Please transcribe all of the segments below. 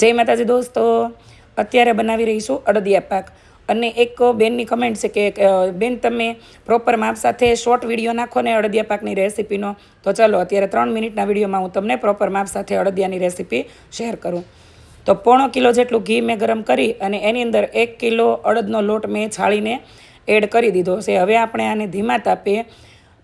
જય માતાજી દોસ્તો. અત્યારે બનાવી રહીશું અડદિયા પાક. અને એક બેનની કમેન્ટ છે કે બેન તમે પ્રોપર માપ સાથે શોર્ટ વીડિયો નાખો ને અડદિયા પાકની રેસીપીનો તો ચાલો, અત્યારે ત્રણ મિનિટના વિડીયોમાં હું તમને પ્રોપર માપ સાથે અડદિયાની રેસીપી શેર કરું. તો પોણો કિલો જેટલું ઘી મેં ગરમ કરી અને એની અંદર એક કિલો અડદનો લોટ મેં છાળીને એડ કરી દીધો છે. હવે આપણે આને ધીમા તાપે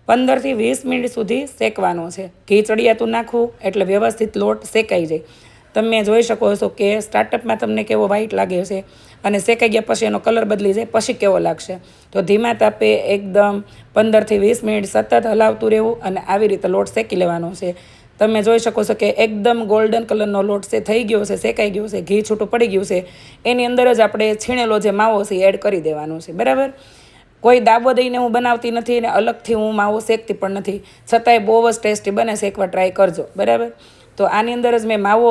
પંદરથી વીસ મિનિટ સુધી શેકવાનો છે. ઘી ચડિયાતું નાખવું એટલે વ્યવસ્થિત લોટ શેકાઈ જાય. તમે જોઈ શકો છો કે સ્ટાર્ટઅપમાં તમને કેવો વ્હાઈટ લાગે છે અને શેકાઈ ગયા પછી એનો કલર બદલી જાય, પછી કેવો લાગશે. તો ધીમા તાપે એકદમ પંદરથી વીસ મિનિટ સતત હલાવતું રહેવું અને આવી રીતે લોટ શેકી લેવાનો છે. તમે જોઈ શકો છો કે એકદમ ગોલ્ડન કલરનો લોટ છે, થઈ ગયો છે, શેકાઈ ગયો છે, ઘી છૂટું પડી ગયું છે. એની અંદર જ આપણે છીણેલો જે માવો છે એડ કરી દેવાનો છે, બરાબર? કોઈ દાબો દઈને હું બનાવતી નથી અને અલગથી હું માવો શેકતી પણ નથી. છતાંય બહુ જ ટેસ્ટી બને છે, એકવાર ટ્રાય કરજો, બરાબર? તો આની અંદર જ મેં માવો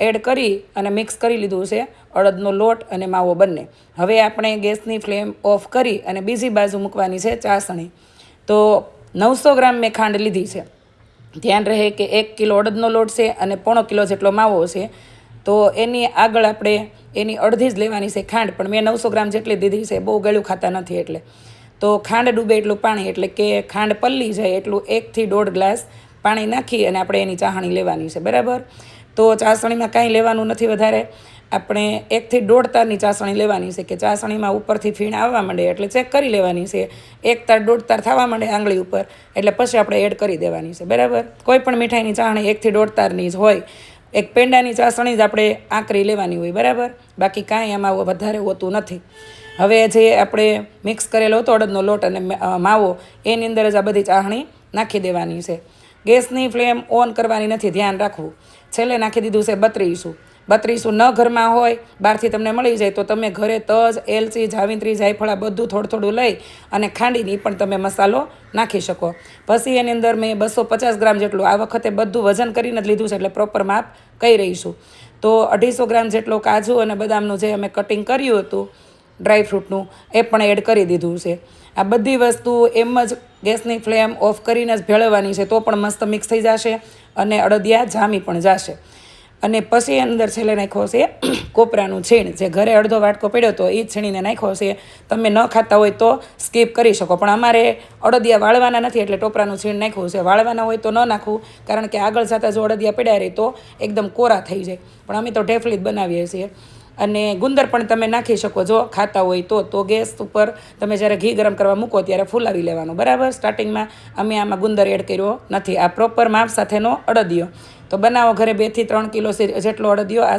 એડ કરી અને મિક્સ કરી લીધું છે, અડદનો લોટ અને માવો બંને. હવે આપણે ગેસની ફ્લેમ ઓફ કરી અને બીજી બાજુ મૂકવાની છે ચાસણી. તો નવસો ગ્રામ મેં ખાંડ લીધી છે. ધ્યાન રહે કે એક કિલો અડદનો લોટ છે અને પોણો કિલો જેટલો માવો છે. તો એની આગળ આપણે એની અડધી જ લેવાની છે ખાંડ, પણ મેં નવસો ગ્રામ જેટલી દીધી છે, બહુ ગળ્યું ખાતા નથી એટલે. તો ખાંડ ડૂબે એટલું પાણી એટલે કે ખાંડ પલ્લી જાય એટલું એકથી દોઢ ગ્લાસ પાણી નાખી અને આપણે એની ચાસણી લેવાની છે, બરાબર? તો ચાસણીમાં કાંઈ લેવાનું નથી વધારે. આપણે એકથી દોઢ તારની ચાસણી લેવાની છે કે ચાસણીમાં ઉપરથી ફીણ આવવા માંડે એટલે ચેક કરી લેવાની છે. એક તાર, દોઢ તાર થવા માંડે આંગળી ઉપર, એટલે પછી આપણે એડ કરી દેવાની છે, બરાબર? કોઈ પણ મીઠાઈની ચાસણી એકથી દોઢ તારની જ હોય. એક પેંડાની ચાસણી જ આપણે આંકરી લેવાની હોય, બરાબર? બાકી કાંઈ આમાં વધારે હોતું નથી. હવે જે આપણે મિક્સ કરેલો હતો અડદનો લોટ અને માવો, એની અંદર જ આ બધી ચાસણી નાખી દેવાની છે. ગેસની ફ્લેમ ઓન કરવાની નથી, ધ્યાન રાખવું. છેલ્લે નાખી દીધું છે બત્રીસું. બત્રીસું ન ઘરમાં હોય, બહારથી તમને મળી જાય, તો તમે ઘરે તજ, એલચી, જાવિત્રી, જાયફળા બધું થોડું થોડું લઈ અને ખાંડીની પણ તમે મસાલો નાખી શકો. પછી એની અંદર મેં બસો પચાસ ગ્રામ જેટલું, આ વખતે બધું વજન કરીને જ લીધું છે, એટલે પ્રોપર માપ કહી રહીશું. તો અઢીસો ગ્રામ જેટલો કાજુ અને બદામનું જે અમે કટિંગ કર્યું હતું ડ્રાયફ્રૂટનું એ પણ એડ કરી દીધું છે. આ બધી વસ્તુ એમ જ ગેસની ફ્લેમ ઓફ કરીને જ ભેળવવાની છે તો પણ મસ્ત મિક્સ થઈ જશે અને અડદિયા જામી પણ જશે. અને પછી અંદર છેલ્લે નાખ્યો છે કોપરાનું છીણ. જે ઘરે અડધો વાટકો પડ્યો હતો એ છીણીને નાખ્યો છે. તમે ન ખાતા હોય તો સ્કીપ કરી શકો. પણ અમારે અડદિયા વાળવાના નથી એટલે ટોપરાનું છીણ નાખ્યું છે. વાળવાના હોય તો ન નાખવું, કારણ કે આગળ જતાં જો અડદિયા પડ્યા રહે તો એકદમ કોરા થઈ જાય. પણ અમે તો ઢેફલી જ બનાવીએ છીએ. અને ગુંદર પણ તમે નાખી શકો. જો ખાતા હોય તો તો ગેસ ઉપર તમે જ્યારે ઘી ગરમ કરવા મૂકો ત્યારે ફૂલાવી લેવાનું. બરાબર? સ્ટાર્ટિંગમાં અમે આમાં ગુંદર એડ કર્યો નથી. આ પ્રોપર માપ સાથેનો અડદિયો. તો બનાવો ઘરે બેથી ત્રણ કિલો જેટલો અડદિયો. આ